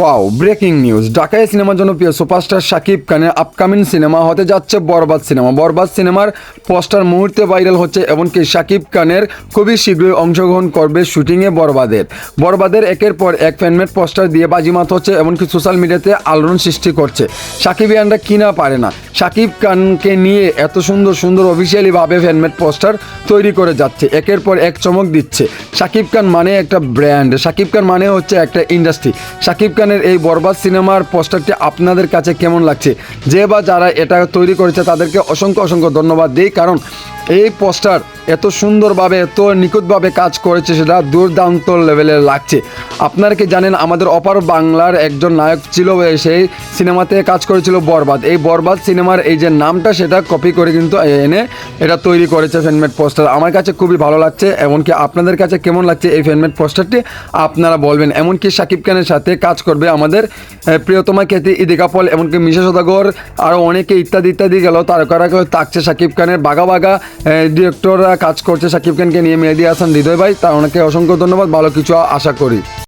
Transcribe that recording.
Wow breaking news ঢাকায় সিনেমার জন্য প্রিয় সুপারস্টার শাকিব খানের আপকামিং সিনেমা হতে যাচ্ছে বরবাদ সিনেমা বরবাদ সিনেমার পোস্টার মুহূর্তে ভাইরাল হচ্ছে, এমনকি শাকিব খানের খুবই শীঘ্রই অংশগ্রহণ করবে শুটিংয়ে বরবাদের। বরবাদের একের পর এক ফ্যানমেড পোস্টার দিয়ে বাজিমাত হচ্ছে, এমনকি সোশ্যাল মিডিয়াতে আলোড়ন সৃষ্টি করছে। সাকিবিয়ানরা কিনা পারে না। শাকিব খানকে নিয়ে এত সুন্দর সুন্দর অফিসিয়ালিভাবে ফ্যানমেড পোস্টার তৈরি করে যাচ্ছে। একের পর এক চমক দিচ্ছে। শাকিব খান মানে একটা ব্র্যান্ড শাকিব খান মানে হচ্ছে একটা ইন্ডাস্ট্রি শাকিব খানের এই বরবাদ সিনেমার পোস্টারটি আপনাদের কাছে কেমন লাগছে? যে বা যারা এটা তৈরি করেছে তাদেরকে অসংখ্য অসংখ্য ধন্যবাদ দিই। কারণ এই পোস্টার এত সুন্দরভাবে, এত নিখুঁতভাবে কাজ করেছে সেটা দুর্দান্ত লেভেলের লাগছে। আপনারা কি জানেন, আমাদের অপার বাংলার একজন নায়ক ছিল সেই সিনেমাতে কাজ করেছিল বরবাদ। এই বরবাদ সিনেমার এই যে নামটা, সেটা কপি করে কিন্তু এনে এটা তৈরি করেছে ফ্যানমেড পোস্টার আমার কাছে খুবই ভালো লাগছে, এমনকি আপনাদের কাছে কেমন লাগছে এই ফ্যানমেড পোস্টারটি আপনারা বলবেন। এমনকি শাকিব খানের সাথে কাজ করবে আমাদের প্রিয়তমা খ্যাতি, ইদিকা পল, এমনকি মিশা সদাগর আরও অনেকে ইত্যাদি ইত্যাদি গেল। তারকারা থাকছে শাকিব খানের বাঘা বাঘা ডিরেক্টররা কাজ করছে সাকিব খানকে নিয়ে মেহেদি হাসান, হৃদয় ভাই, তার অনেকে অসংখ্য ধন্যবাদ, ভালো কিছু আশা করি।